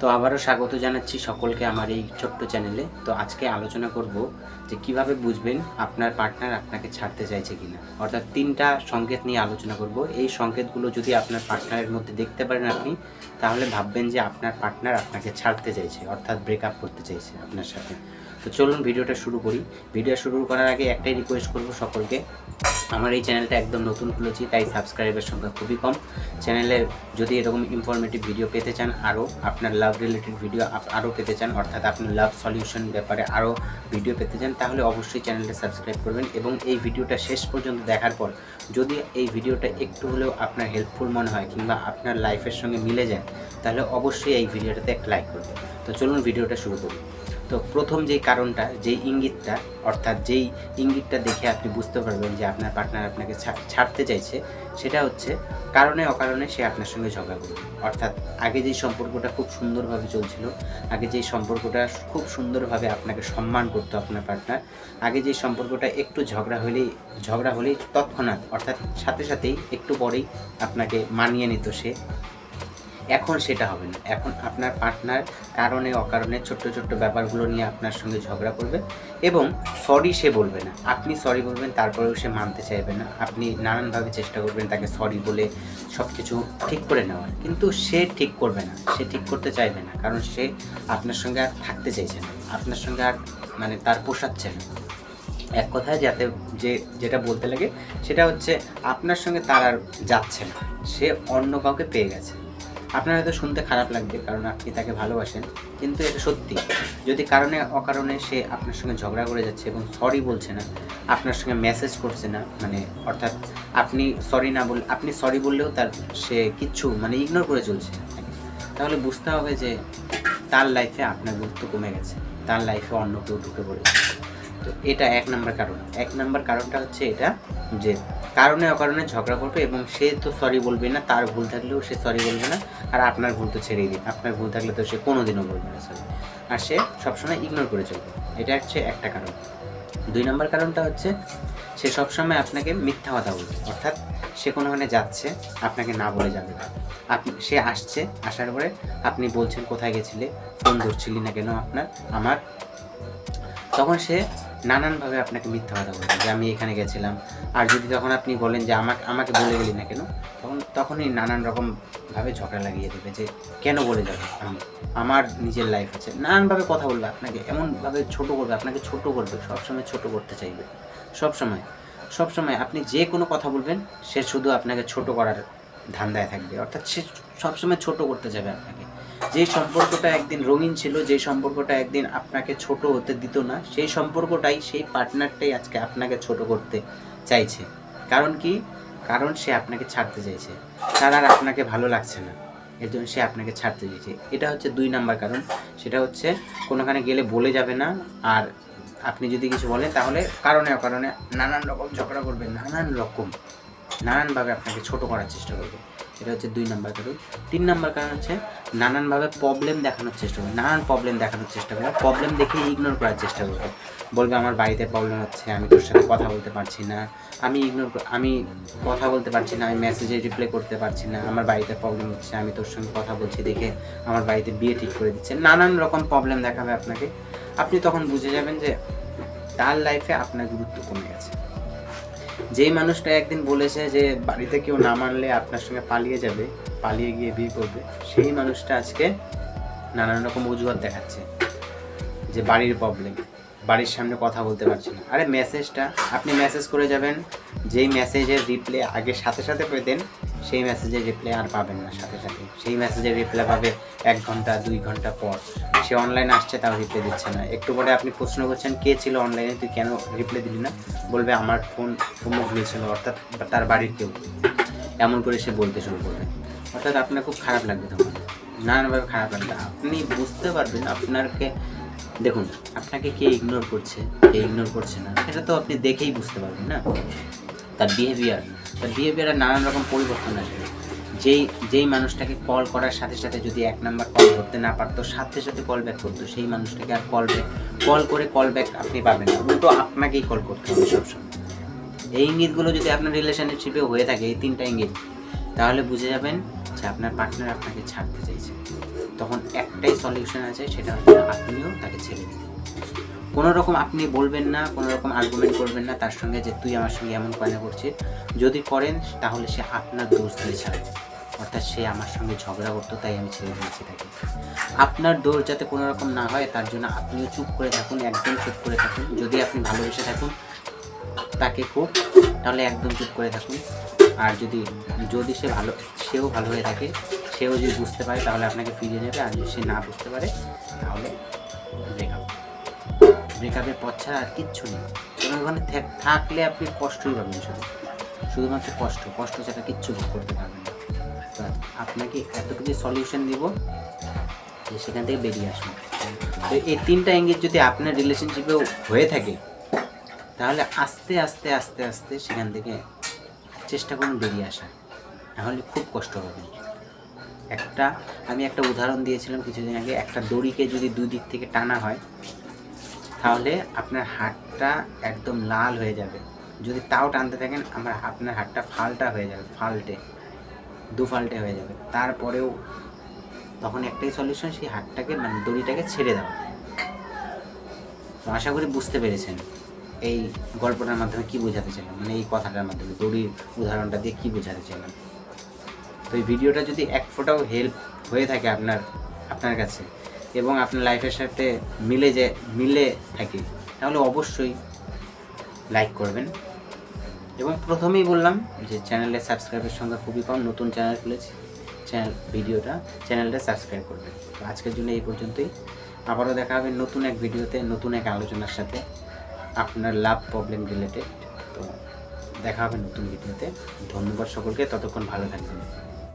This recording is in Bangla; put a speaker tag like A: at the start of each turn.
A: তো আবারও স্বাগত জানাচ্ছি সকলকে আমার এই ছোট্ট চ্যানেলে। তো আজকে আলোচনা করব যে কীভাবে বুঝবেন আপনার পার্টনার আপনাকে ছাড়তে চাইছে কিনা। অর্থাৎ তিনটা সংকেত নিয়ে আলোচনা করব। এই সংকেতগুলো যদি আপনার পার্টনারের মধ্যে দেখতে পারেন আপনি, তাহলে ভাববেন যে আপনার পার্টনার আপনাকে ছাড়তে চাইছে, অর্থাৎ ব্রেকআপ করতে চাইছে আপনার সাথে। তো চলুন ভিডিওটা শুরু করি। ভিডিও শুরু করার আগে একটাই রিকোয়েস্ট করব সকলকে। আমার এই চ্যানেলটা একদম নতুন খুলেছি, তাই সাবস্ক্রাইবের সংখ্যা খুবই কম। চ্যানেলে যদি এরকম ইনফরমেটিভ ভিডিও পেতে চান আরও আপনার লাভ রিলেটেড ভিডিও আরও পেতে চান, অর্থাৎ আপনার লাভ সলিউশন ব্যাপারে আরও ভিডিও পেতে চান, তাহলে অবশ্যই চ্যানেলটা সাবস্ক্রাইব করবেন এবং এই ভিডিওটা শেষ পর্যন্ত দেখার পর যদি এই ভিডিওটা একটু হলেও আপনার হেল্পফুল মনে হয় কিংবা আপনার লাইফের সঙ্গে মিলে যায়, তাহলে অবশ্যই এই ভিডিওটাতে একটা লাইক করবেন। তো চলুন ভিডিওটা শুরু করি। তো প্রথম যেই কারণটা, যেই ইঙ্গিতটা, অর্থাৎ যেই ইঙ্গিতটা দেখে আপনি বুঝতে পারবেন যে আপনার পার্টনার আপনাকে ছাড়তে চাইছে, সেটা হচ্ছে কারণে অকারণে সে আপনার সঙ্গে ঝগড়া করবে। অর্থাৎ আগে যেই সম্পর্কটা খুব সুন্দরভাবে চলছিল, আগে যেই সম্পর্কটা খুব সুন্দরভাবে আপনাকে সম্মান করতো আপনার পার্টনার আগে যেই সম্পর্কটা একটু ঝগড়া হলেই ঝগড়া হলেই তৎক্ষণাৎ, অর্থাৎ সাথে সাথেই একটু পরেই আপনাকে মানিয়ে নিত সে। এখন সেটা হবে না। এখন আপনার পার্টনার কারণে, অকারণে ছোট্ট ছোট্ট ব্যাপারগুলো নিয়ে আপনার সঙ্গে ঝগড়া করবে এবং সরি সে বলবে না। আপনি সরি বলবেন, তারপরেও সে মানতে চাইবে না। আপনি নানানভাবে চেষ্টা করবেন তাকে সরি বলে সব কিছু ঠিক করে নেওয়ার। কিন্তু সে ঠিক করবে না। সে ঠিক করতে চাইবে না। কারণ সে আপনার সঙ্গে আর থাকতে চাইছে না। আপনার সঙ্গে আর মানে তার পোষাচ্ছে না। এক কথায় যাতে যে, যেটা বলতে লাগে, সেটা হচ্ছে আপনার সঙ্গে তার আর যাচ্ছে না। সে অন্য কাউকে পেয়ে গেছে। আপনার হয়তো শুনতে খারাপ লাগবে কারণ আপনি তাকে ভালোবাসেন, কিন্তু এটা সত্যি। যদি কারণে অকারণে সে আপনার সঙ্গে ঝগড়া করে যাচ্ছে এবং সরি বলছে না, আপনার সঙ্গে মেসেজ করছে না মানে অর্থাৎ আপনি সরি না বল আপনি সরি বললেও তার সে কিচ্ছু মানে ইগনোর করে চলছে। তাহলে বুঝতে হবে যে তার লাইফে আপনার গুরুত্ব কমে গেছে, তার লাইফে অন্য কেউ ঢুকে পড়েছে। তো এটা এক নম্বর কারণ। এক নম্বর কারণটা হচ্ছে এটা যে কারণে অকারণে ঝগড়া করবে এবং সে তো সরি বলবে না, তার ভুল থাকলেও সে সরি বলবে না, আর আপনার ভুল তো ছেড়েই দিন আপনার ভুল থাকলে তো সে কোনোদিনও বলবে না সরি আর সে সবসময় ইগনোর করে চলবে। এটা হচ্ছে একটা কারণ। দুই নম্বর কারণটা হচ্ছে, সে সবসময় আপনাকে মিথ্যা কথা বলবে। অর্থাৎ সে কোনোখানে যাচ্ছে, আপনাকে না বলে যাবে না। আপনি সে আসছে, আসার পরে আপনি বলছেন, কোথায় গেছিলে? ফোন ধরছিলি না কেন আপনার? আমার। তখন সে নানানভাবে আপনাকে মিথ্যা কথা বলবে যে আমি এখানে গেছিলাম। আর যদি তখন আপনি বলেন যে আমাকে আমাকে বলে গেলি না কেন, তখন, তখনই নানান রকমভাবে ঝগড়া লাগিয়ে দেবে যে কেন বলে যাবে? আমি, আমার নিজের লাইফ আছে। নানানভাবে কথা বলবে আপনাকে, এমনভাবে ছোট করবে, আপনাকে ছোট করবে, সবসময় ছোট করতে চাইবে। সবসময় সবসময় আপনি যে কোনো কথা বলবেন, সে শুধু আপনাকে ছোট করার ধান্দায় থাকবে। অর্থাৎ সে সবসময় ছোট করতে যাবে আপনাকে। যে সম্পর্কটা একদিন রঙিন ছিল, যে সম্পর্কটা একদিন আপনাকে ছোট হতে দিত না, সেই সম্পর্কটাই, সেই পার্টনারটাই আজকে আপনাকে ছোট করতে চাইছে। কারণ কি? কারণ সে আপনাকে ছাড়তে চাইছে। তার আর আপনাকে ভালো লাগছে না। এর জন্য সে আপনাকে ছাড়তে চাইছে। এটা হচ্ছে দুই নাম্বার কারণ। সেটা হচ্ছে, কোনোখানে গেলে বলে যাবে না। আর আপনি যদি কিছু বলেন, তাহলে কারণে অকারণে নানান রকম ঝগড়া করবে নানান রকম, নানানভাবে আপনাকে ছোট করার চেষ্টা করবে। এটা হচ্ছে দুই নাম্বার কারণ। তিন নাম্বার কারণ হচ্ছে নানানভাবে প্রবলেম দেখানোর চেষ্টা করবে, নানান প্রবলেম দেখানোর চেষ্টা করবে প্রবলেম দেখে ইগনোর করার চেষ্টা করবে। বলবে, আমার বাড়িতে প্রবলেম হচ্ছে, আমি তোর সাথে কথা বলতে পারছি না। আমি ইগনোর আমি কথা বলতে পারছি না, আমি মেসেজে রিপ্লাই করতে পারছি না। আমার বাড়িতে প্রবলেম হচ্ছে, আমি তোর সঙ্গে কথা বলছি দেখে আমার বাড়িতে বিয়ে ঠিক করে দিচ্ছে। নানান রকম প্রবলেম দেখাবে আপনাকে। আপনি তখন বুঝে যাবেন যে তার লাইফে আপনার গুরুত্ব কমে গেছে। যেই মানুষটা একদিন বলেছে যে বাড়িতে কেউ না মানলে আপনার সঙ্গে পালিয়ে যাবে, পালিয়ে গিয়ে বিয়ে করবে, সেই মানুষটা আজকে নানান রকম অজুহাত দেখাচ্ছে যে বাড়ির প্রবলেম বাড়ির সামনে কথা বলতে পারছি না। আরে মেসেজটা আপনি মেসেজ করে যাবেন, যেই মেসেজের রিপ্লাই আগে সাথে সাথে পেতেন সেই মেসেজের রিপ্লাই আর পাবেন না সাথে সাথে। সেই মেসেজের রিপ্লাই পাবে এক ঘণ্টা, দুই ঘণ্টা পর। সে অনলাইন আসছে, তাও রিপ্লাই দিচ্ছে না। একটু পরে আপনি প্রশ্ন করছেন, কে ছিল অনলাইনে তুই কেন রিপ্লাই দিলি না? বলবে, আমার ফোন ফোন ছিল অর্থাৎ তার বাড়ির কেউ। এমন করে সে বলতে শুরু করবে। অর্থাৎ আপনার খুব খারাপ লাগবে তখন। নানানভাবে খারাপ লাগবে। আপনি বুঝতে পারবেন আপনাকে দেখুন, আপনাকে কে ইগনোর করছে, কে ইগনোর করছে না, সেটা তো আপনি দেখেই বুঝতে পারবেন না। তার বিহেভিয়ার তার বিহেভিয়ারের নানান রকম পরিবর্তন আসবে। যেই যেই মানুষটাকে কল করার সাথে সাথে যদি এক নাম্বার কল ধরতে না পারতো, সাথে সাথে কল ব্যাক করতো, সেই মানুষটাকে আর কল ব্যাক কল করে কল ব্যাক আপনি পাবেন না। উল্টো আপনাকেই কল করতে হবে সবসময়। এই ইঙ্গিতগুলো যদি আপনার রিলেশনশিপে হয়ে থাকে, এই তিনটা ইঙ্গিত, তাহলে বুঝে যাবেন যে আপনার পার্টনার আপনাকে ছাড়তে চাইছে। তখন একটাই সলিউশন আছে, সেটা হচ্ছে আপনিও তাকে ছেড়ে দিন। কোনো রকম আপনি বলবেন না, কোনো রকম আর্গুমেন্ট করবেন না তার সঙ্গে যে তুই আমার সঙ্গে এমন পায়না করছিস। যদি করেন, তাহলে সে আপনার দোষ দিয়ে ছাড়বে অর্থাৎ সে আমার সঙ্গে ঝগড়া করতো, তাই আমি ছেড়ে দিয়েছি তাকে। আপনার দোষ যাতে কোনো রকম না হয়, তার জন্য আপনিও চুপ করে থাকুন, একদম চুপ করে থাকুন। যদি আপনি ভালোবেসে থাকুন তাকে খুব, তাহলে একদম চুপ করে থাকুন। আর যদি যদি সে ভালো, সেও ভালো হয়ে থাকে, সেও যদি বুঝতে পারে, তাহলে আপনাকে ফিরিয়ে নেবে। আর যদি সে না বুঝতে পারে, তাহলে ব্রেকআপ ব্রেকআপের পথ ছাড়া আর কিচ্ছু নেই। কোনো ওখানে থাকলে আপনি কষ্টই পাবেন শুধু। শুধুমাত্র কষ্ট কষ্ট ছাড়া কিচ্ছু করতে পারবেন না। আপনাকে এতটুকু সলিউশন দিব, যে সেখান থেকে বেরিয়ে আসুন। তো এই তিনটা এঙ্গেজ যদি আপনার রিলেশনশিপেও হয়ে থাকে, তাহলে আস্তে আস্তে আস্তে আস্তে সেখান থেকে চেষ্টা করুন বেরিয়ে আসা নাহলে খুব কষ্ট হবে। একটা, আমি একটা উদাহরণ দিয়েছিলাম কিছুদিন আগে, একটা দড়িকে যদি দুই দিক থেকে টানা হয়, তাহলে আপনার হাতটা একদম লাল হয়ে যাবে। যদি তাও টানতে থাকেন, আমার, আপনার হাতটা ফালটা হয়ে যাবে, ফাল্টে। দু ফাল্টে হয়ে যাবে। তারপরেও তখন একটাই সলিউশন সেই হাতটাকে মানে দড়িটাকে ছেড়ে দেওয়া। তো আশা করি বুঝতে পেরেছেন এই গল্পটার মাধ্যমে কি বোঝাতে চাইলাম মানে এই কথাটার মাধ্যমে, দড়ির উদাহরণটা দিয়ে কি বোঝাতে চাইলাম। তো এই ভিডিওটা যদি এক ফোঁটাও হেল্প হয়ে থাকে আপনার আপনার কাছে এবং আপনার লাইফের সাথে মিলে যে, মিলে থাকে, তাহলে অবশ্যই লাইক করবেন। এবং প্রথমেই বললাম যে চ্যানেলে সাবস্ক্রাইবের সংখ্যা খুবই কম, নতুন চ্যানেল খুলেছি, চ্যানেল, ভিডিওটা চ্যানেলটা সাবস্ক্রাইব করবেন। তো আজকের জন্য এই পর্যন্তই। আবারও দেখা হবে নতুন এক ভিডিওতে, নতুন এক আলোচনার সাথে। আপনার লাভ প্রবলেম রিলেটেড তো দেখা হবে নতুন ভিডিওতে। ধন্যবাদ সকলকে, ততক্ষণ ভালো থাকবেন।